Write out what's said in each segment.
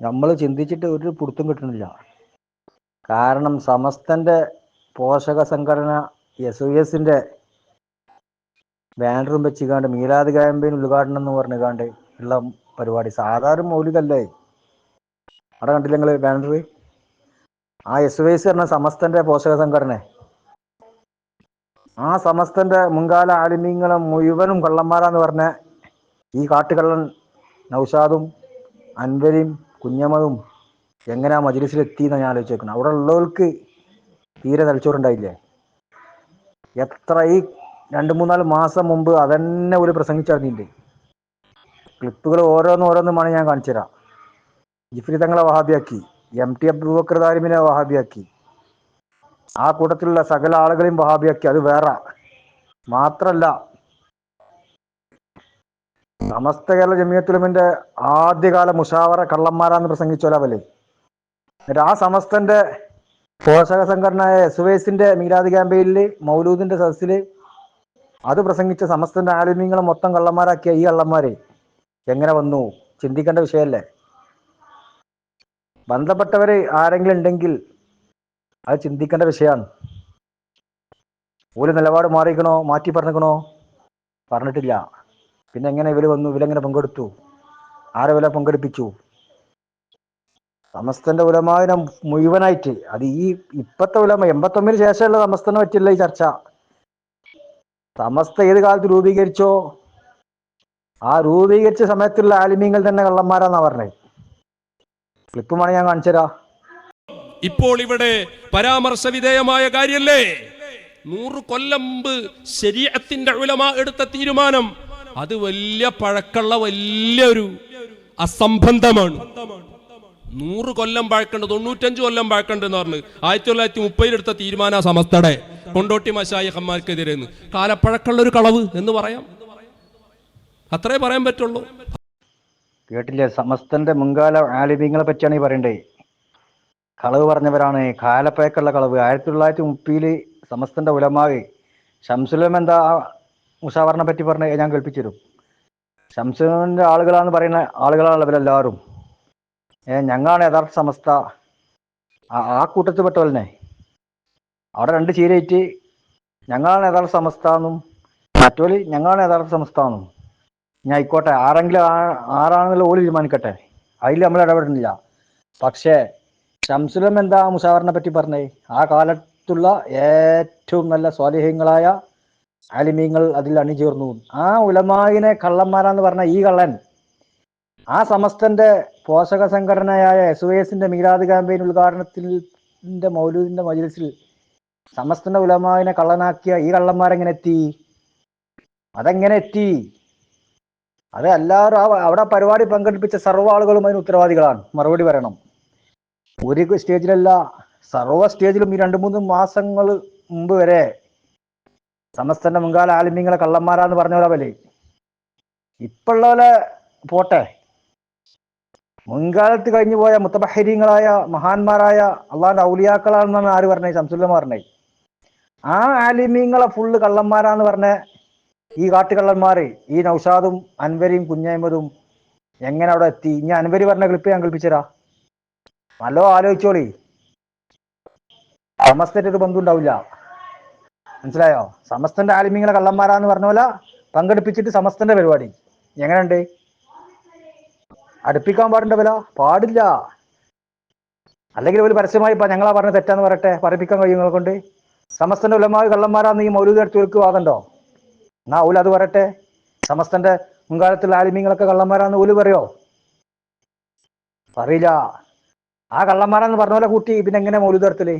നമ്മൾ ചിന്തിച്ചിട്ട് ഒരു പിടുത്തം കിട്ടണില്ല. കാരണം സമസ്തന്റെ പോഷക സംഘടന എസ് ഒ എസിന്റെ ബാനറും വെച്ചുകാണ്ട് മീലാദ് ക്യാമ്പയിൻ ഉദ്ഘാടനം എന്ന് പറഞ്ഞുകാണ്ട് ഉള്ള പരിപാടി. സാധാരണ മൗലികല്ലേ? അവിടെ കണ്ടില്ല നിങ്ങൾ ബാനർ ആ എസ് ഒ എസ് പറഞ്ഞ സമസ്തന്റെ പോഷക സംഘടന. ആ സമസ്തന്റെ മുൻകാല ആലിമ്യങ്ങളെ മുഴുവനും കള്ളന്മാരാന്ന് പറഞ്ഞ ഈ കാട്ടുകള്ളൻ നൗഷാദും അൻവരിയും കുഞ്ഞമ്മതും എങ്ങനെയാ മജിലിസിലെത്തി എന്ന് ഞാൻ ആലോചിച്ചേക്കുന്നു. അവിടെ ഉള്ളവർക്ക് തീരെ തലച്ചോറുണ്ടായില്ലേ? എത്ര ഈ രണ്ട് മൂന്നാൽ മാസം മുമ്പ് അതന്നെ ഒരു പ്രസംഗിച്ചറിഞ്ഞിട്ട് ക്ലിപ്പുകൾ ഓരോന്ന് ഓരോന്നുമാണ് ഞാൻ കാണിച്ചു തരാം ജിഫ്രി തങ്ങളെ വഹാബിയാക്കി. M T അബ്ദുബക്കർ താലിമിനെ വഹാബിയാക്കി. ആ കൂട്ടത്തിലുള്ള സകല ആളുകളെയും വഹാബിയാക്കി. അത് വേറെ. മാത്രല്ല സമസ്ത കേരള ജമിയത്തുലമിന്റെ ആദ്യകാല മുഷാവറ കള്ളന്മാരാന്ന് പ്രസംഗിച്ചോലാവല്ലേ എന്നിട്ട് ആ സമസ്തന്റെ പോഷക സംഘടനയായ എസ് വൈസിന്റെ മീലാദ് ക്യാമ്പയിനിൽ മൗലൂദിന്റെ സദസ്സിൽ അത് പ്രസംഗിച്ച സമസ്തന്റെ ആലിമ്യങ്ങളെ മൊത്തം കള്ളന്മാരാക്കിയ ഈ കള്ളന്മാര് എങ്ങനെ വന്നു? ചിന്തിക്കേണ്ട വിഷയമല്ലേ? ബന്ധപ്പെട്ടവര് ആരെങ്കിലും ഉണ്ടെങ്കിൽ അത് ചിന്തിക്കേണ്ട വിഷയമാണ് ഒരു നിലപാട് മാറിക്കണോ? മാറ്റി പറഞ്ഞിക്കണോ? പറഞ്ഞിട്ടില്ല. പിന്നെ എങ്ങനെ ഇവർ വന്നു? ഇവരെങ്ങനെ പങ്കെടുത്തു? ആരെ വില പങ്കെടുപ്പിച്ചു? സമസ്തന്റെ ഉലമാവിനെ മുഴുവനായിട്ട് അത് ഈ ഇപ്പത്തെ ഉലമ എൺപത്തൊമ്പതിന് ശേഷമുള്ള സമസ്തനെ പറ്റില്ല ഈ ചർച്ച. സമസ്ത ഏത് കാലത്ത് രൂപീകരിച്ചോ ആ രൂപീകരിച്ച സമയത്തുള്ള ആലിമീങ്ങൾ തന്നെ കള്ളന്മാരാന്നാ പറഞ്ഞത് ക്ലിപ്പുമാണ് ഞാൻ കാണിച്ചുതരാ ഇപ്പോൾ ഇവിടെ പരാമർശ വിധേയമായ കാര്യല്ലേ? നൂറ് കൊല്ലം മുമ്പ് ശരീരത്തിന്റെ ഉലമ എടുത്ത തീരുമാനം അത് വലിയ പഴക്കമുള്ള വലിയൊരു അസംബന്ധമാണ്. നൂറ് കൊല്ലം പഴക്കണ്ട് തൊണ്ണൂറ്റഞ്ച് കൊല്ലം പഴക്കണ്ട് എന്ന് പറഞ്ഞ് ആയിരത്തി തൊള്ളായിരത്തി മുപ്പതിലെടുത്ത തീരുമാന സമസ്തടെ കൊണ്ടോട്ടി മശായി ഹമ്മാർക്കെതിരെ കാലപ്പഴക്കമുള്ള ഒരു കളവ് എന്ന് പറയാം. അത്രേ പറയാൻ പറ്റുള്ളൂ. കേട്ടില്ലേ? സമസ്തന്റെ മുൻകാല ആലിമ്യങ്ങളെ പറ്റിയാണ് ഈ പറയണ്ടേ. കളവ് പറഞ്ഞവരാണ്. കാലപ്പഴക്കുള്ള കളവ്. ആയിരത്തി തൊള്ളായിരത്തി മുപ്പതിൽ സമസ്തന്റെ ഉലമാവ് ഷംസുലം എന്താ മുഷാവറിനെ പറ്റി പറഞ്ഞ ഞാൻ കേൾപ്പിച്ചു തരും ശംസുവിന്റെ ആളുകളാന്ന് പറയുന്ന ആളുകളാണ് ഇവരെല്ലാവരും. ഏ ഞങ്ങളാണ് യഥാർത്ഥ സമസ്ത. ആ- കൂട്ടത്തിൽപ്പെട്ട തന്നെ അവിടെ രണ്ട് ചീരയിട്ട് ഞങ്ങളാണ് യഥാർത്ഥ സമസ്ത എന്നും മറ്റോൽ ഞങ്ങളാണ് യഥാർത്ഥ സമസ്ത എന്നും ഞാൻ ആയിക്കോട്ടെ ആരെങ്കിലും ആരാണെന്നുള്ള ഓൽ തീരുമാനിക്കട്ടെ. അതിൽ നമ്മൾ ഇടപെടുന്നില്ല. പക്ഷേ ശംസുലം എന്താ മുസാവറിനെ പറ്റി പറഞ്ഞേ? ആ കാലത്തുള്ള ഏറ്റവും നല്ല സ്വാലിഹ്യങ്ങളായ ആലിമീങ്ങൾ അതിൽ അണിചേർന്നു. ആ ഉലമാവിനെ കള്ളന്മാരാന്ന് പറഞ്ഞ ഈ കള്ളൻ ആ സമസ്തന്റെ പോഷക സംഘടനയായ എസ് എസിന്റെ മീലാദ് ക്യാമ്പയിൻ ഉദ്ഘാടനത്തിന്റെ മൗലൂദിന്റെ മജിലിസിൽ സമസ്തന്റെ ഉലമാവിനെ കള്ളനാക്കിയ ഈ കള്ളന്മാരെങ്ങനെ എത്തി? അതെങ്ങനെ എത്തി? അത് എല്ലാവരും അവിടെ പരിപാടി പങ്കെടുപ്പിച്ച സർവ ആളുകളും അതിന് ഉത്തരവാദികളാണ്. മറുപടി പറയണം. ഒരു സ്റ്റേജിലല്ല സർവ സ്റ്റേജിലും ഈ രണ്ട് മൂന്ന് മാസങ്ങൾ മുമ്പ് വരെ സമസ്തന്റെ മുൻകാല ആലിമ്യങ്ങളെ കള്ളന്മാരാന്ന് പറഞ്ഞവരവല്ലേ ഇപ്പോഴുള്ള പോലെ പോട്ടെ. മുൻകാലത്ത് കഴിഞ്ഞു പോയ മുത്തബഹരീങ്ങളായ മഹാന്മാരായ അള്ളാന്റെ ഔലിയാക്കളാണെന്നാണ് ആര് പറഞ്ഞത് ശംസുല്ലമ്മ പറഞ്ഞത് ആ ആലിമീങ്ങളെ ഫുള്ള് കള്ളന്മാരാന്ന് പറഞ്ഞ ഈ കാട്ടുകള്ളന്മാര് ഈ നൌഷാദും അൻവരിയും കുഞ്ഞൈമതും എങ്ങനെ അവിടെ എത്തി? ഇനി അൻവരി പറഞ്ഞ ക്ലിപ്പ് ഞാൻ കൽപ്പിച്ചരാ നല്ലോ ആലോചിച്ചോളി. സമസ്തന്റെ ഒരു ബന്ധം ഉണ്ടാവില്ല മനസ്സിലായോ? സമസ്തന്റെ ആലിമ്യങ്ങളെ കള്ളന്മാരാന്ന് പറഞ്ഞ പോലെ പങ്കെടുപ്പിച്ചിട്ട് സമസ്തന്റെ പരിപാടി. എങ്ങനെയുണ്ട്? അടുപ്പിക്കാൻ പാടുണ്ട വില പാടില്ല. അല്ലെങ്കിൽ ഒരു പരസ്യമായി ഇപ്പൊ ഞങ്ങളാ പറഞ്ഞ തെറ്റാന്ന് പറയട്ടെ. പറയിപ്പിക്കാൻ കഴിയും കൊണ്ട്. സമസ്തന്റെ ഉലമാവ് കള്ളന്മാരാന്ന് ഈ മൗലൂദ് എടുത്ത് വെക്ക് വാദണ്ടോ എന്നാ ഓൽ അത് പറയട്ടെ. സമസ്തന്റെ മുൻകാലത്തുള്ള ആലിമ്യങ്ങളൊക്കെ കള്ളന്മാരാന്ന് ഓൽ പറയോ? പറയില്ല. ആ കള്ളന്മാരാന്ന് പറഞ്ഞ പോലെ കൂട്ടി. പിന്നെ എങ്ങനെ മൗലൂദ് നടത്തൽ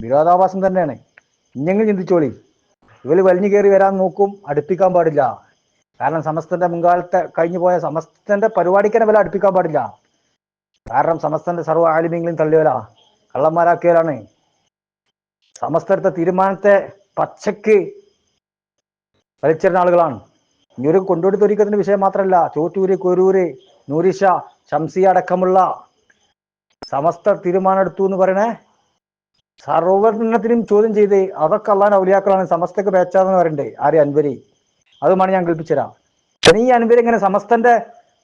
വിരോധാഭാസം തന്നെയാണ്. ഇഞ്ഞെങ്കിലും ചിന്തിച്ചോളി. ഇവർ വലിഞ്ഞു കയറി വരാൻ നോക്കും അടുപ്പിക്കാൻ പാടില്ല. കാരണം സമസ്തന്റെ മുൻകാലത്തെ കഴിഞ്ഞു പോയ സമസ്തന്റെ പരിപാടിക്കനെ വില അടുപ്പിക്കാൻ പാടില്ല. കാരണം സമസ്തന്റെ സർവ ആലിമ്യങ്ങളും തള്ളിയോല കള്ളന്മാരാക്കിയാലാണ് സമസ്ത തീരുമാനത്തെ പച്ചക്ക് വലിച്ചിരുന്ന ആളുകളാണ്. ഇനി ഒരു തൊരിക്കത്തിന്റെ വിഷയം മാത്രമല്ല ചോറ്റൂര് കൊരൂര് നൂരിഷ ശംസി അടക്കമുള്ള സമസ്ത തീരുമാനം എടുത്തു എന്ന് പറയണേ സർവത്തിനും ചോദ്യം ചെയ്ത് അതൊക്കെ അള്ളാൻ ഔലിയാക്കളാണ് സമസ്തക്ക് പേച്ചാന്ന് പറയണ്ടേ ആര്? അൻവരി. അതുമാണ് ഞാൻ കൽപ്പിച്ചരാ ഈ അൻവരി ഇങ്ങനെ സമസ്തന്റെ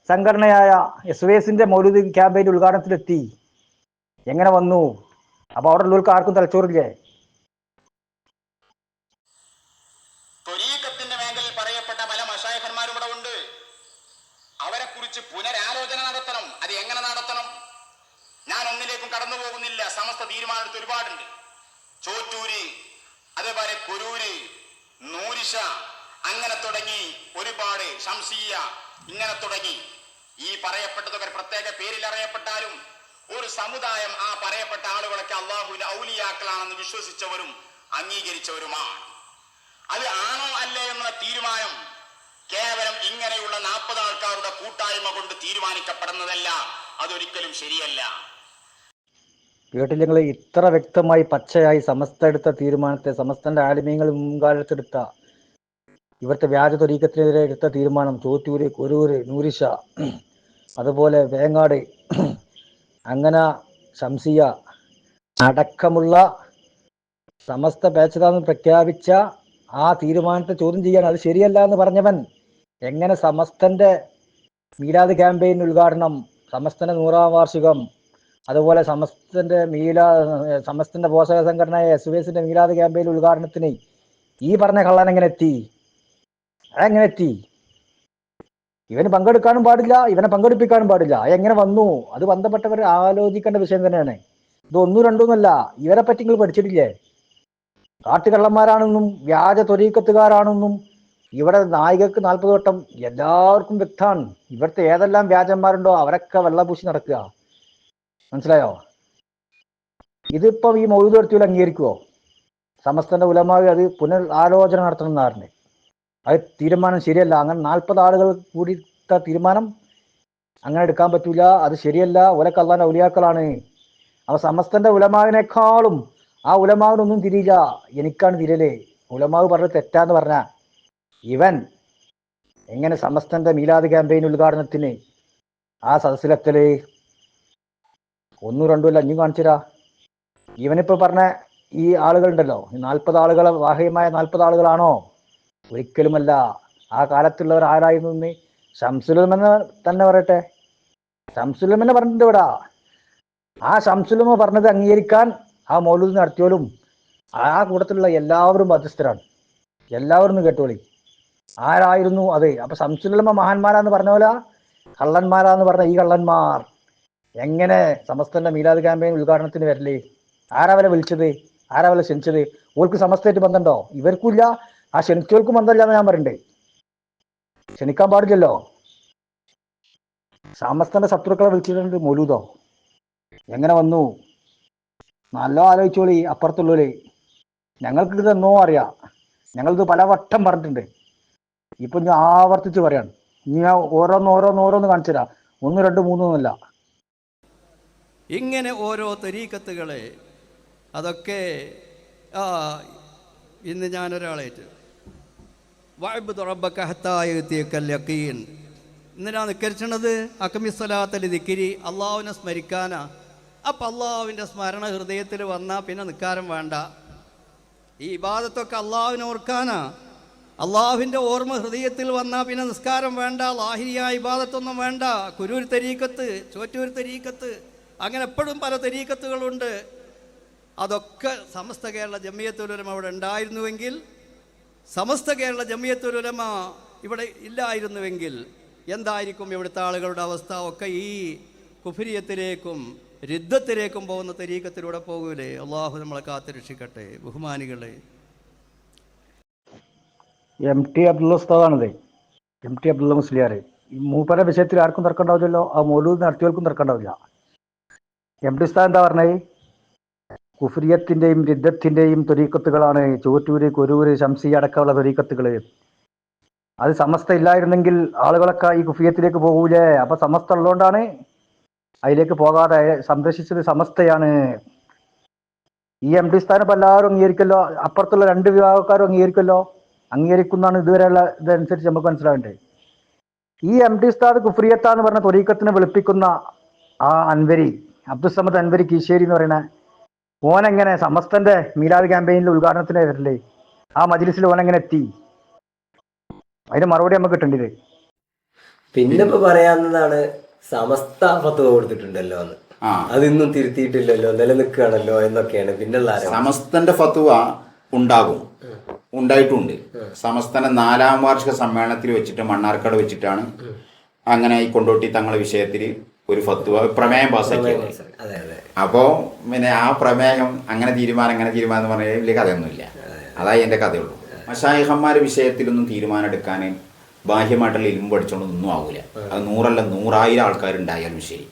സംഘടനയായ എസ് വി എസിന്റെ മൗലിക ക്യാമ്പയിൻ ഉദ്ഘാടനത്തിലെത്തി. എങ്ങനെ വന്നു? അപ്പൊ അവിടെ ഉള്ളവർക്ക് ആർക്കും തലച്ചോറില്ലേ? ഒന്നിലേക്കും കടന്നു പോകുന്നില്ല. സമസ്ത തീരുമാനമെടുത്ത് ഒരുപാടുണ്ട്. ചോറ്റൂര് അതേപോലെ കൊരൂര് നൂരിഷ അങ്ങനെ തുടങ്ങി ഒരുപാട് ശംസീയ ഇങ്ങനെ തുടങ്ങി. ഈ പറയപ്പെട്ടതൊക്കെ പ്രത്യേക പേരിൽ അറിയപ്പെട്ടാലും ഒരു സമുദായം ആ പറയപ്പെട്ട ആളുകളൊക്കെ അള്ളാഹുവിന്റെ ഔലിയാക്കളാണെന്ന് വിശ്വസിച്ചവരും അംഗീകരിച്ചവരുമാണ്. അത് ആണോ അല്ലേ എന്നുള്ള തീരുമാനം കേവലം ഇങ്ങനെയുള്ള നാൽപ്പത് ആൾക്കാരുടെ കൂട്ടായ്മ കൊണ്ട് തീരുമാനിക്കപ്പെടുന്നതല്ല. അതൊരിക്കലും ശരിയല്ല. കേട്ടില്ല നിങ്ങൾ ഇത്ര വ്യക്തമായി പച്ചയായി സമസ്ത എടുത്ത തീരുമാനത്തെ സമസ്തന്റെ ആലിമീങ്ങൾ മുൻകാലത്തെടുത്ത ഇവിടുത്തെ വ്യാജ തൊരീക്കത്തിനെതിരെ എടുത്ത തീരുമാനം ചോറ്റൂര് കൊരൂര് നൂരിഷ അതുപോലെ വേങ്ങാട് അങ്ങനെ ശംസിയ അടക്കമുള്ള സമസ്ത ബാച്ചതാന്ന് പ്രഖ്യാപിച്ച ആ തീരുമാനത്തെ ചോദ്യം ചെയ്യാൻ അത് ശരിയല്ല എന്ന് പറഞ്ഞവൻ എങ്ങനെ സമസ്തന്റെ മീലാദ് ക്യാമ്പയിൻ ഉദ്ഘാടനം സമസ്തന്റെ നൂറാം വാർഷികം അതുപോലെ സമസ്തന്റെ മീല സമസ്തന്റെ പോഷക സംഘടനയായ എസ് വി എസിന്റെ മീലാദ് ക്യാമ്പയിൻ ഉദ്ഘാടനത്തിന് ഈ പറഞ്ഞ കള്ളൻ എങ്ങനെ എത്തി? അതെങ്ങനെ എത്തി? ഇവന് പങ്കെടുക്കാനും പാടില്ല ഇവനെ പങ്കെടുപ്പിക്കാനും പാടില്ല. അതെങ്ങനെ വന്നു? അത് ബന്ധപ്പെട്ടവർ ആലോചിക്കേണ്ട വിഷയം തന്നെയാണ്. ഇത് ഒന്നും രണ്ടൊന്നുമല്ല ഇവരെ പറ്റി നിങ്ങൾ പഠിച്ചിട്ടില്ലേ? കാട്ടുകള്ളന്മാരാണെന്നും വ്യാജ തൊരീക്കത്തുകാരാണെന്നും ഇവിടെ നായികക്ക് നാൽപ്പത് വട്ടം എല്ലാവർക്കും വ്യക്തമാണ്. ഇവിടുത്തെ ഏതെല്ലാം വ്യാജന്മാരുണ്ടോ അവരൊക്കെ വെള്ളപൂശി നടക്കുക. മനസ്സിലായോ? ഇതിപ്പോ ഈ മൗലൂദ് നടത്തിയിൽ അംഗീകരിക്കുവോ? സമസ്തന്റെ ഉലമാവി അത് പുനർ ആലോചന നടത്തണം എന്നാറിന്. അത് തീരുമാനം ശരിയല്ല. അങ്ങനെ നാൽപ്പത് ആളുകൾ കൂടി തീരുമാനം അങ്ങനെ എടുക്കാൻ പറ്റൂല. അത് ശരിയല്ല. ഒലക്ക് അള്ളാന്റെ ഔലിയാക്കളാണ്. അവ സമസ്തന്റെ ഉലമാവിനേക്കാളും ആ ഉലമാവിനൊന്നും തിരിയില്ല. എനിക്കാണ് തിരിയലേ ഉലമാവ് പറഞ്ഞത് തെറ്റാന്ന് പറഞ്ഞ. ഇവൻ എങ്ങനെ സമസ്തന്റെ മീലാദ് ക്യാമ്പയിൻ ഉദ്ഘാടനത്തിന് ആ സദസ്സിലെത്തൽ? ഒന്നും രണ്ടുമില്ല അഞ്ഞും കാണിച്ചുതരാ. ഇവനിപ്പോൾ പറഞ്ഞ ഈ ആളുകളുണ്ടല്ലോ ഈ നാൽപ്പത് ആളുകളെ വാഹയമായ നാൽപ്പത് ആളുകളാണോ? ഒരിക്കലുമല്ല. ആ കാലത്തുള്ളവർ ആരായിരുന്നു നീ ശംസുലമെന്ന് തന്നെ പറയട്ടെ. ശംസുലമെന്നെ പറഞ്ഞിട്ടുണ്ട് ഇവിടെ. ആ ശംസുലമ പറഞ്ഞത് അംഗീകരിക്കാൻ ആ മൗലൂദ് നടത്തിയോലും ആ കൂട്ടത്തിലുള്ള എല്ലാവരും ബാധ്യസ്ഥരാണ് എല്ലാവരും കേട്ടോളി. ആരായിരുന്നു അത്? അപ്പൊ ശംസുലമ മഹാന്മാരാന്ന് പറഞ്ഞ പോലെ കള്ളന്മാരാന്ന് പറഞ്ഞ ഈ കള്ളന്മാർ. എങ്ങനെ സമസ്തന്റെ മീലാദ് ക്യാമ്പയിൻ ഉദ്ഘാടനത്തിന് വരല്ലേ ആരാ വരെ വിളിച്ചത്? ആരാ വരെ ക്ഷണിച്ചത്? ഓൾക്ക് സമസ്തയായിട്ട് ബന്ധമുണ്ടോ? ഇവർക്കില്ല ആ ക്ഷണിച്ചവർക്കും ബന്ധമില്ല എന്ന് ഞാൻ പറയണ്ടേ. ക്ഷണിക്കാൻ പാടില്ലല്ലോ. സമസ്തന്റെ ശത്രുക്കളെ വിളിച്ചിട്ടുണ്ട് മൊലൂദോ. എങ്ങനെ വന്നു? നല്ല ആലോചിച്ചോളി അപ്പുറത്തുള്ളൂലേ ഞങ്ങൾക്ക് ഇത് എന്നോ അറിയാം. ഞങ്ങളിത് പലവട്ടം പറഞ്ഞിട്ടുണ്ട്. ഇപ്പൊ ഞാൻ ആവർത്തിച്ച് പറയാണ്. ഇനി ഞാൻ ഓരോന്ന് ഓരോന്ന് ഓരോന്ന് കാണിച്ചു തരാം ഒന്ന് രണ്ട് മൂന്നൊന്നുമല്ല ഇങ്ങനെ ഓരോ തരീക്കത്തുകളെ അതൊക്കെ ഇന്ന് ഞാനൊരാളേറ്റ്. വായ്പ് തുറബക്കഹത്തായത്തീക്കല്ലീൻ ഹത്തായത്തിയക്കല്ലക്കീൻ ഇന്നലാ നിക്കരിച്ചണത് അക്കമിസ്വലാത്തലി ദിക്കിരി അള്ളാഹുവിനെ സ്മരിക്കാനാ. അപ്പം അള്ളാഹുവിന്റെ സ്മരണ ഹൃദയത്തിൽ വന്നാൽ പിന്നെ നിൽക്കാരം വേണ്ട. ഈ ഇബാദത്തൊക്കെ അള്ളാഹുവിനെ ഓർക്കാനാ. അള്ളാഹുവിന്റെ ഓർമ്മ ഹൃദയത്തിൽ വന്നാൽ പിന്നെ നിസ്കാരം വേണ്ട ലാഹിരിയായ ഇബാദത്തൊന്നും വേണ്ട. കുരൂർ തരീക്കത്ത് ചോറ്റൂർ തരീക്കത്ത്. അങ്ങനെ എപ്പോഴും പല തെരീക്കത്തുകളുണ്ട്. അതൊക്കെ സമസ്ത കേരള ജമിയത്തുലമ അവിടെ ഉണ്ടായിരുന്നുവെങ്കിൽ സമസ്ത കേരള ജമിയത്തുലമ ഇവിടെ ഇല്ലായിരുന്നുവെങ്കിൽ എന്തായിരിക്കും ഇവിടുത്തെ ആളുകളുടെ അവസ്ഥ? ഒക്കെ ഈ കുഫിരിയത്തിലേക്കും രുദ്ധത്തിലേക്കും പോകുന്ന തെരീക്കത്തിലൂടെ പോകൂലേ? അള്ളാഹു നമ്മളെ കാത്തുരക്ഷിക്കട്ടെ ബഹുമാനികളെ. എം ടി അബ്ദുള്ള ഉസ്താദാണല്ലേ എം ടി അബ്ദുള്ള മുസ്ലിയാർ മൂപ്പര വിഷയത്തിൽ ആർക്കും തർക്കം ഉണ്ടാവില്ലല്ലോ? ആ മൗലൂദ് നടത്തിയവർക്കും തർക്കം ഉണ്ടാവില്ല. എം ടി ഉസ്താദ് എന്താ പറഞ്ഞത് കുഫ്രിയത്തിന്റെയും രിദ്ധത്തിന്റെയും തൊരീക്കത്തുകളാണ് ചോറ്റൂര് കൊരൂര് ശംസി അടക്കമുള്ള തൊരീക്കത്തുകൾ അത് സമസ്ത ഇല്ലായിരുന്നെങ്കിൽ ആളുകളൊക്കെ ഈ കുഫിയത്തിലേക്ക് പോകൂലേ? അപ്പൊ സമസ്ത ഉള്ളതുകൊണ്ടാണ് അതിലേക്ക് പോകാതെ സംരക്ഷിച്ചത് സമസ്തയാണ്. ഈ എം ഡി സ്ഥാനം എല്ലാവരും അംഗീകരിക്കല്ലോ? അപ്പുറത്തുള്ള രണ്ട് വിഭാഗക്കാരും അംഗീകരിക്കല്ലോ? അംഗീകരിക്കുന്നതാണ് ഇതുവരെയുള്ള ഇതനുസരിച്ച് നമുക്ക് മനസ്സിലാവേണ്ടത്. ഈ എം ഡി സ്ഥാനം കുഫ്രിയത്ത എന്ന് പറഞ്ഞ തൊരീക്കത്തിന് വെളുപ്പിക്കുന്ന ആ അൻവരി അബ്ദുസമദ് അൻവരി കീശേരി എന്ന് പറയുന്ന ഓനെങ്ങനെ സമസ്തന്റെ മീലാദ് ക്യാമ്പയിനിൽ ഉദ്ഘാടനത്തിന് വരില്ലേ ആ മജ്ലിസിൽ ഓനെങ്ങനെ എത്തി? അതിന് മറുപടി നമുക്ക് കിട്ടേണ്ടത് പിന്നെ ഇപ്പൊ പറയാവുന്നതാണ് സമസ്ത ഫത്വ കൊടുത്തിട്ടുണ്ടല്ലോ എന്ന്. അതിന്നും തിരുത്തിയിട്ടില്ലല്ലോ നിലനിൽക്കുകയാണല്ലോ എന്നൊക്കെയാണ് പിന്നുള്ള സമസ്തന്റെ ഫത്വ ഉണ്ടാകും. ഉണ്ടായിട്ടുണ്ട്. സമസ്തന്റെ നാലാം വാർഷിക സമ്മേളനത്തിൽ വെച്ചിട്ട് മണ്ണാർക്കാട് വെച്ചിട്ടാണ് അങ്ങനെ ഈ കൊണ്ടോട്ടി തങ്ങളെ വിഷയത്തിൽ ഒരു ഫത്വ പ്രമേയം പാസ്സാക്കിയത് അതെ അതെ. അപ്പോൾ പിന്നെ ആ പ്രമേയം അങ്ങനെ തീരുമാനം അങ്ങനെ തീരുമാനം എന്ന് പറഞ്ഞാൽ വലിയ കഥയൊന്നുമില്ല. അതായി എന്റെ കഥയുള്ളൂ. മഷായിഹന്മാരുടെ വിഷയത്തിലൊന്നും തീരുമാനം എടുക്കാൻ ബാഹ്യമായിട്ടുള്ള ഇൽമു പഠിച്ചോണ്ടൊന്നും ആവൂല. അത് നൂറല്ല നൂറായിരം ആൾക്കാരുണ്ടായാലും ശരി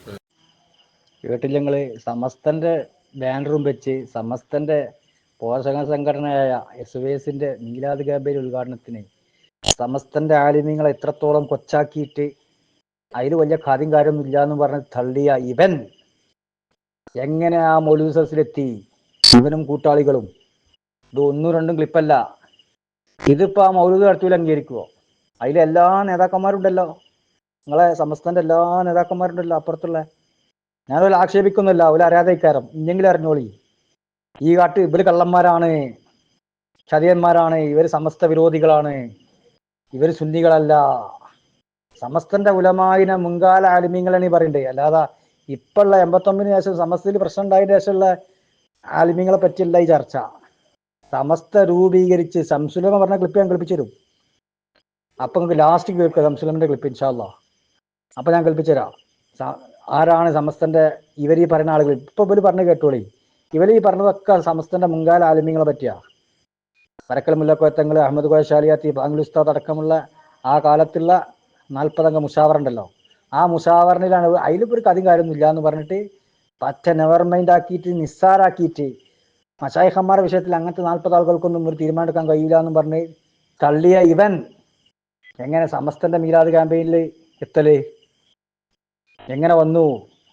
കേട്ടില്ല ഞങ്ങൾ സമസ്തന്റെ ബാനറും വെച്ച് സമസ്തന്റെ പോഷക സംഘടനയായ എസ് വി എസിന്റെ നീലാദ് ഗാബേരി ഉദ്ഘാടനത്തിന് സമസ്തന്റെ ആലിമ്യങ്ങളെ എത്രത്തോളം കൊച്ചാക്കിയിട്ട് അതിൽ വലിയ കാര്യം കാര്യമൊന്നും ഇല്ല എന്ന് പറഞ്ഞ് തള്ളിയ ഇവൻ എങ്ങനെ ആ മൊലൂസസിലെത്തി? ഇവനും കൂട്ടാളികളും. ഇത് ഒന്നും രണ്ടും ക്ലിപ്പല്ല ഇതിപ്പോ ആ മൗലൂദ് നടത്തൂല അംഗീകരിക്കുവോ? അതിലെല്ലാ നേതാക്കന്മാരുണ്ടല്ലോ. നിങ്ങളെ സമസ്തന്റെ എല്ലാ നേതാക്കന്മാരുണ്ടല്ലോ അപ്പുറത്തുള്ള. ഞാനൊരു ആക്ഷേപിക്കുന്നില്ല ഒരു അറിയാതെക്കാരം ഇല്ലെങ്കിൽ അറിഞ്ഞോളി. ഈ കാട്ട് ഇവർ കള്ളന്മാരാണ്. ചതിയന്മാരാണ് ഇവർ സമസ്ത വിരോധികളാണ്. ഇവർ സുന്നികളല്ല. സമസ്തന്റെ ഉലമായിനെ മുൻകാല ആലിമ്യങ്ങളാണ് ഈ പറയണ്ടേ? അല്ലാതെ ഇപ്പുള്ള എൺപത്തൊമ്പതിന് ശേഷം സമസ്തയിൽ പ്രശ്നം ഉണ്ടായതിനു ശേഷമുള്ള ആലിമ്യങ്ങളെ പറ്റിയല്ല ഈ ചർച്ച. സമസ്ത രൂപീകരിച്ച് സംസുലമ പറഞ്ഞ ക്ലിപ്പ് ഞാൻ കളിപ്പിച്ചു തരും. അപ്പൊ നമുക്ക് ലാസ്റ്റ് കേൾക്കുക സംസുലമിന്റെ ക്ലിപ്പ് ഇൻഷാല്ല അപ്പൊ ഞാൻ കളിപ്പിച്ചു തരാം. ആരാണ് സമസ്തന്റെ ഇവർ ഈ പറയുന്ന ആളുകൾ? ഇപ്പൊ ഇവർ പറഞ്ഞു കേട്ടോളി. ഇവർ ഈ പറഞ്ഞതൊക്കെ സമസ്തന്റെ മുൻകാല ആലിമ്യങ്ങളെ പറ്റിയാ. പരക്കൽ മുല്ലക്കോയത്തങ്ങൾ അഹമ്മദ് കോയശാലിയാത്തി ഉസ്താദ് അടക്കമുള്ള ആ കാലത്തുള്ള നാൽപ്പതംഗ മുഷാവർ ഉണ്ടല്ലോ ആ മുഷാവറിനിലാണ് അതിലിപ്പോ ഒരു കഥയും കാര്യമൊന്നും ഇല്ല എന്ന് പറഞ്ഞിട്ട് പറ്റ നെവർ മൈൻഡ് ആക്കിയിട്ട് നിസ്സാരാക്കിയിട്ട് മഷായിഹന്മാരുടെ വിഷയത്തിൽ അങ്ങനത്തെ നാൽപ്പത് ആളുകൾക്കൊന്നും ഒരു തീരുമാനം എടുക്കാൻ കഴിയില്ല എന്ന് പറഞ്ഞ് തള്ളിയ ഇവൻ എങ്ങനെ സമസ്തന്റെ മീലാദ് ക്യാമ്പയിനിൽ എത്തൽ? എങ്ങനെ വന്നു?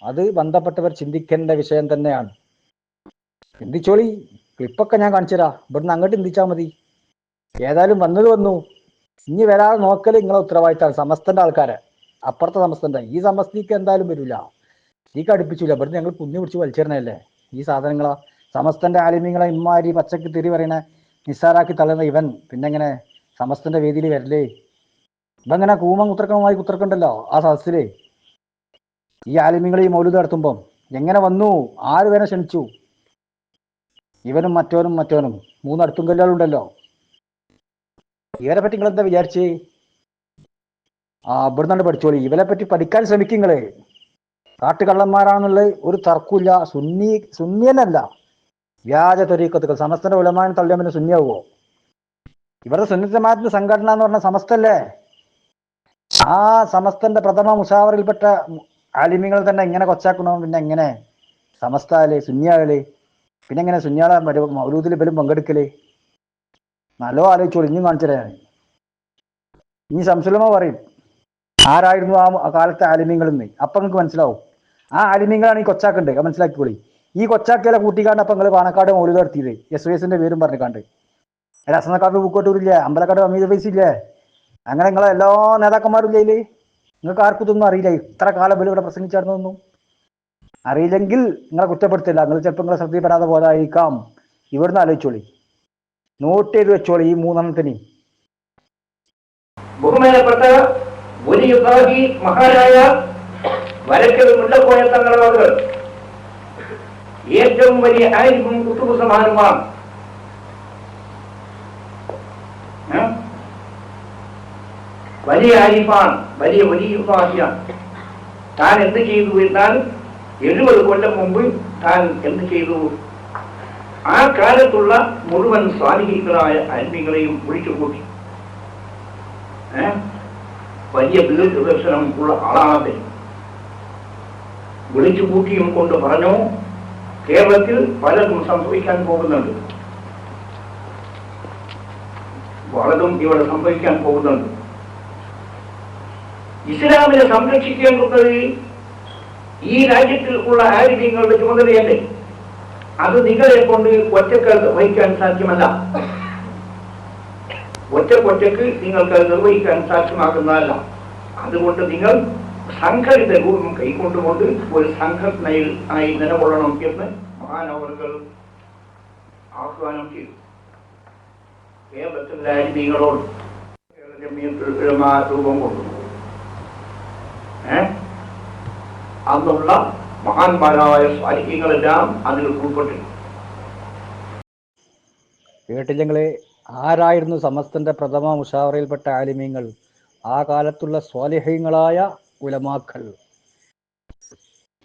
അത് ബന്ധപ്പെട്ടവർ ചിന്തിക്കേണ്ട വിഷയം തന്നെയാണ്. ചിന്തിച്ചോളി. ക്ലിപ്പൊക്കെ ഞാൻ കാണിച്ചുതരാം. ഇവിടുന്ന് അങ്ങോട്ട് ചിന്തിച്ചാൽ മതി. ഏതായാലും വന്നത് വന്നു. ഇനി വരാതെ നോക്കൽ നിങ്ങളെ ഉത്തരവാദിത്തമാണ് സമസ്തന്റെ ആൾക്കാരെ. അപ്പുറത്തെ സമസ്തന്റെ. ഈ സമസ്തിക്ക് എന്തായാലും വരില്ല ഈ കടുപ്പിച്ചില്ല ഇവിടുന്ന് ഞങ്ങൾ കുഞ്ഞു പിടിച്ച് വലിച്ചേരണല്ലേ ഈ സാധനങ്ങളാ. സമസ്തന്റെ ആലിമ്യങ്ങളെ ഇമ്മാരി പച്ചക്ക് തിരി പറയണ നിസ്സാരാക്കി തള്ളുന്ന ഇവൻ പിന്നെങ്ങനെ സമസ്തന്റെ വേദിയിൽ വരല്ലേ ഇവങ്ങനെ കൂമം കുത്തർക്കണമായി കുത്തർക്കുണ്ടല്ലോ ആ സദസ്സിലേ? ഈ ആലിമ്യങ്ങൾ ഈ മൗലൂദ് നടത്തുമ്പം എങ്ങനെ വന്നു? ആര് വരെ ക്ഷണിച്ചു? ഇവനും മറ്റവനും മറ്റവനും. മൂന്ന് അടുത്തും കല്ലുകളുണ്ടല്ലോ. ഇവരെ പറ്റി നിങ്ങൾ എന്താ വിചാരിച്ച്? ആ ഇവിടുന്നാണ് പഠിച്ചോളി. ഇവരെ പറ്റി പഠിക്കാൻ ശ്രമിക്കുങ്ങൾ. കാട്ടുകള്ളന്മാരാണെന്നുള്ള ഒരു തർക്കമില്ല സുന്നി സുന്നിയനല്ല. വ്യാജ തൊരീക്കത്തുകൾ സമസ്തന്റെ ഉലമാനം തള്ളിയാൽ പിന്നെ സുന്നിയാവോ ഇവരുടെ സുന്നിത്തമാത്തിന്റെ സംഘടന എന്ന് പറഞ്ഞ സമസ്തല്ലേ? ആ സമസ്തന്റെ പ്രഥമ മുഷാവറിൽപ്പെട്ട ആലിമ്യങ്ങൾ തന്നെ എങ്ങനെ കൊച്ചാക്കണോ? പിന്നെ എങ്ങനെ? സമസ്താൽ സുന്യാൾ പിന്നെ എങ്ങനെ സുന്നിയാളെ മരു- മൗലൂദിൽ ബലും പങ്കെടുക്കൽ? നല്ലോ ആലോചിച്ചോളൂ ഇനിയും കാണിച്ചു ഇനി സംസുലമ പറയും ആരായിരുന്നു ആ കാലത്തെ ആലിമ്യങ്ങൾ എന്ന് അപ്പൊ നിങ്ങൾക്ക് മനസ്സിലാവും. ആ ആലിമ്യങ്ങളാണ് ഈ കൊച്ചാക്കുണ്ട്. മനസ്സിലാക്കിക്കോളി. ഈ കൊച്ചാക്കിയാലെ കൂട്ടിക്കാണ്ട് അപ്പൊ നിങ്ങൾ പാണക്കാട് മൗലിക നടത്തിയത് എസ് വി എസിന്റെ പേരും പറഞ്ഞിക്കാണ്ട്. രസനക്കാട് പൂക്കോട്ടൂരില്ലേ അമ്പലക്കാട് അമീത ഫൈസ് ഇല്ലേ? അങ്ങനെ നിങ്ങളെ എല്ലാ നേതാക്കന്മാരും ഇല്ലേ നിങ്ങൾക്ക് ആർക്കും ഇതൊന്നും അറിയില്ല. ഇത്ര കാലം ഇവിടെ പ്രസംഗിച്ചായിരുന്നൊന്നും അറിയില്ലെങ്കിൽ നിങ്ങളെ കുറ്റപ്പെടുത്തില്ല. നിങ്ങൾ ചിലപ്പോൾ നിങ്ങളെ ശ്രദ്ധയിൽപ്പെടാതെ പോലായിരിക്കാം ഇവിടുന്ന് ആലോചിച്ചോളി. നോട്ട് ചെയ്ത് വെച്ചോളി ഈ മൂന്നെണ്ണത്തിന്. ബഹുമാനപ്പെട്ട ഒരു യുഗാഹി മഹാനായ വരക്കൽ മുല്ലക്കോയ തങ്ങളവർ ഏറ്റവും വലിയ ആയിരിക്കും കുത്തുബു സമാനുമാണ്? വലിയ ആരിഫാണ് വലിയ വലിയ യുഗാഹിയാണ് താൻ എന്ത് ചെയ്തു എന്നാൽ എഴുപത് കൊല്ലം മുമ്പ് താൻ എന്ത് ചെയ്തു? ആ കാലത്തുള്ള മുഴുവൻ സ്വാധീനികളായ അന്മികളെയും വിളിച്ചു കൂട്ടി? വലിയ ദീർഘദർശനം ഉള്ള ആളാണത് വിളിച്ചു കൂട്ടിയും കൊണ്ട് പറഞ്ഞു കേരളത്തിൽ പലതും സംഭവിക്കാൻ പോകുന്നുണ്ട്. പലതും ഇവിടെ സംഭവിക്കാൻ പോകുന്നുണ്ട്. ഇസ്ലാമിനെ സംരക്ഷിക്കേണ്ടുന്നത് ഈ രാജ്യത്തിൽ ഉള്ള ആരോഗ്യങ്ങളുടെ ചുമതലയല്ലേ? അത് നിങ്ങളെ കൊണ്ട് ഒറ്റയ്ക്ക് വഹിക്കാൻ സാധ്യമല്ല. ഒറ്റക്കൊറ്റക്ക് നിങ്ങൾക്ക് നിർവഹിക്കാൻ സാധ്യമാകുന്നതല്ല. അതുകൊണ്ട് നിങ്ങൾ സംഘടിത രൂപം കൈക്കൊണ്ടുകൊണ്ട് ഒരു സംഘടനയിൽ ആയി നിലകൊള്ളണം എന്ന് മഹാനവറുകൾ ആഹ്വാനം ചെയ്തു. കേരളത്തിലെ ഉലമാ രൂപം കൊണ്ടു. അന്നുള്ള മഹാന്മാരായ സാഹിത്യങ്ങളെല്ലാം അതിൽ ഉൾപ്പെട്ടിട്ടുണ്ട് കേട്ടില്ലെങ്കിൽ ആരായിരുന്നു സമസ്തന്റെ പ്രഥമ മുഷാവറയിൽപ്പെട്ട ആലിമ്യങ്ങൾ ആ കാലത്തുള്ള സ്വാലിഹ്യങ്ങളായ ഉലമാക്കൾ.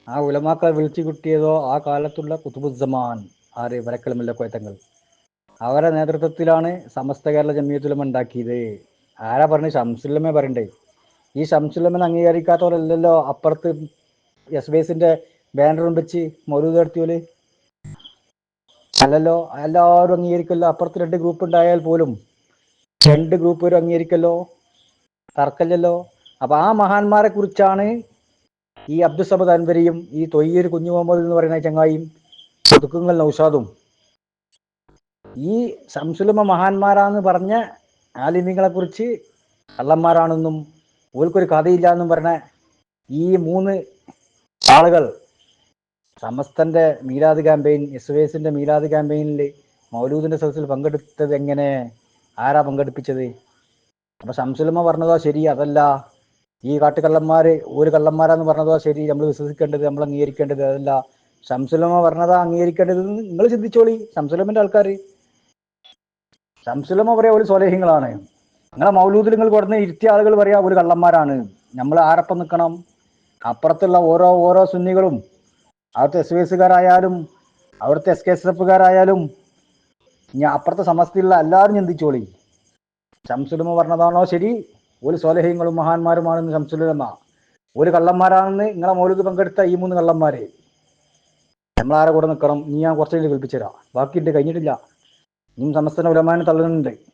ആ ഉലമാക്കളെ വിളിച്ചു കിട്ടിയതോ ആ കാലത്തുള്ള കുത്തുബുസമാൻ ആര്? വരക്കലമല്ല കൊയത്തങ്ങൾ. അവരുടെ നേതൃത്വത്തിലാണ് സമസ്ത കേരള ജമിയത്തുലമ ഉണ്ടാക്കിയത്. ആരാ പറഞ്ഞു? ഷംസുല്ലമെ പറയണ്ടേ? ഈ ഷംസുല്ലമൻ അംഗീകരിക്കാത്തവരല്ലല്ലോ അപ്പുറത്ത് എസ് ബി എസിന്റെ ബാനറും വെച്ച് മൊരൂത് നടത്തിയോൽ. അല്ലല്ലോ എല്ലാവരും അംഗീകരിക്കല്ലോ. അപ്പുറത്ത് രണ്ട് ഗ്രൂപ്പ് ഉണ്ടായാൽ പോലും രണ്ട് ഗ്രൂപ്പ് വരും അംഗീകരിക്കല്ലോ. തർക്കല്ലല്ലോ അപ്പൊ ആ മഹാന്മാരെ കുറിച്ചാണ് ഈ അബ്ദുസമദ് അൻവരിയും ഈ തൊയ്യൂർ കുഞ്ഞു മുഹമ്മദ് എന്ന് പറയുന്ന ചങ്ങായിയും ഒതുക്കുങ്ങൽ നൗഷാദും. ഈ സംസുലമ മഹാന്മാരാന്ന് പറഞ്ഞ ആലിമ്യങ്ങളെ കുറിച്ച് കള്ളന്മാരാണെന്നും ഓൽക്കൊരു കഥയില്ല എന്നും പറഞ്ഞ ഈ മൂന്ന് ആളുകൾ സമസ്തന്റെ മീലാദ് ക്യാമ്പയിൻ എസ് എസിന്റെ മീലാദ് ക്യാമ്പയിനിൽ മൗലൂദിന്റെ സദസ്സിൽ പങ്കെടുത്തത് എങ്ങനെ? ആരാ പങ്കെടുപ്പിച്ചത്? അപ്പൊ ശംസുലമ്മ പറഞ്ഞതോ ശരി അതല്ല. ഈ കാട്ടുകള്ളന്മാര് ഒരു കള്ളന്മാരാന്ന് പറഞ്ഞതോ ശരി നമ്മൾ വിശ്വസിക്കേണ്ടത് നമ്മൾ അംഗീകരിക്കേണ്ടത് അതല്ല. ശംസുലമ്മ പറഞ്ഞതാ അംഗീകരിക്കേണ്ടത് നിങ്ങൾ ചിന്തിച്ചോളി ശംസുലമ്മന്റെ ആൾക്കാർ ശംസുലമ്മ പറയാ ഒരു സ്വലേഹങ്ങളാണ് നിങ്ങളെ മൗലൂദിൽ നിങ്ങൾ കൊടുന്ന ഇരുത്തിയ ആളുകൾ പറയാ ഒരു കള്ളന്മാരാണ്. നമ്മൾ ആരപ്പം നിൽക്കണം അപ്പുറത്തുള്ള ഓരോ ഓരോ സുന്നികളും അവിടുത്തെ എസ് വി എസുകാരായാലും അവിടുത്തെ എസ് കെ എസ് എഫുകാരായാലും ഞാൻ അപ്പുറത്തെ സമസ്തയുള്ള എല്ലാവരും ചിന്തിച്ചോളി. ശംസുലമ പറഞ്ഞതാണോ ശരി? ഒരു സ്വലഹീങ്ങളും മഹാന്മാരുമാണെന്ന് ശംസുലമ. ഒരു കള്ളന്മാരാണെന്ന് നിങ്ങളെ മൗലിക പങ്കെടുത്ത ഈ മൂന്ന് കള്ളന്മാരെ. നമ്മളാരെ കൂടെ നിൽക്കണം നീ ഞാൻ കുറച്ചു കൽപ്പിച്ചു തരാം ബാക്കിയുണ്ട് കഴിഞ്ഞിട്ടില്ല. നീ സമസ്തന ഉലമാനെ തള്ളുന്നുണ്ട്.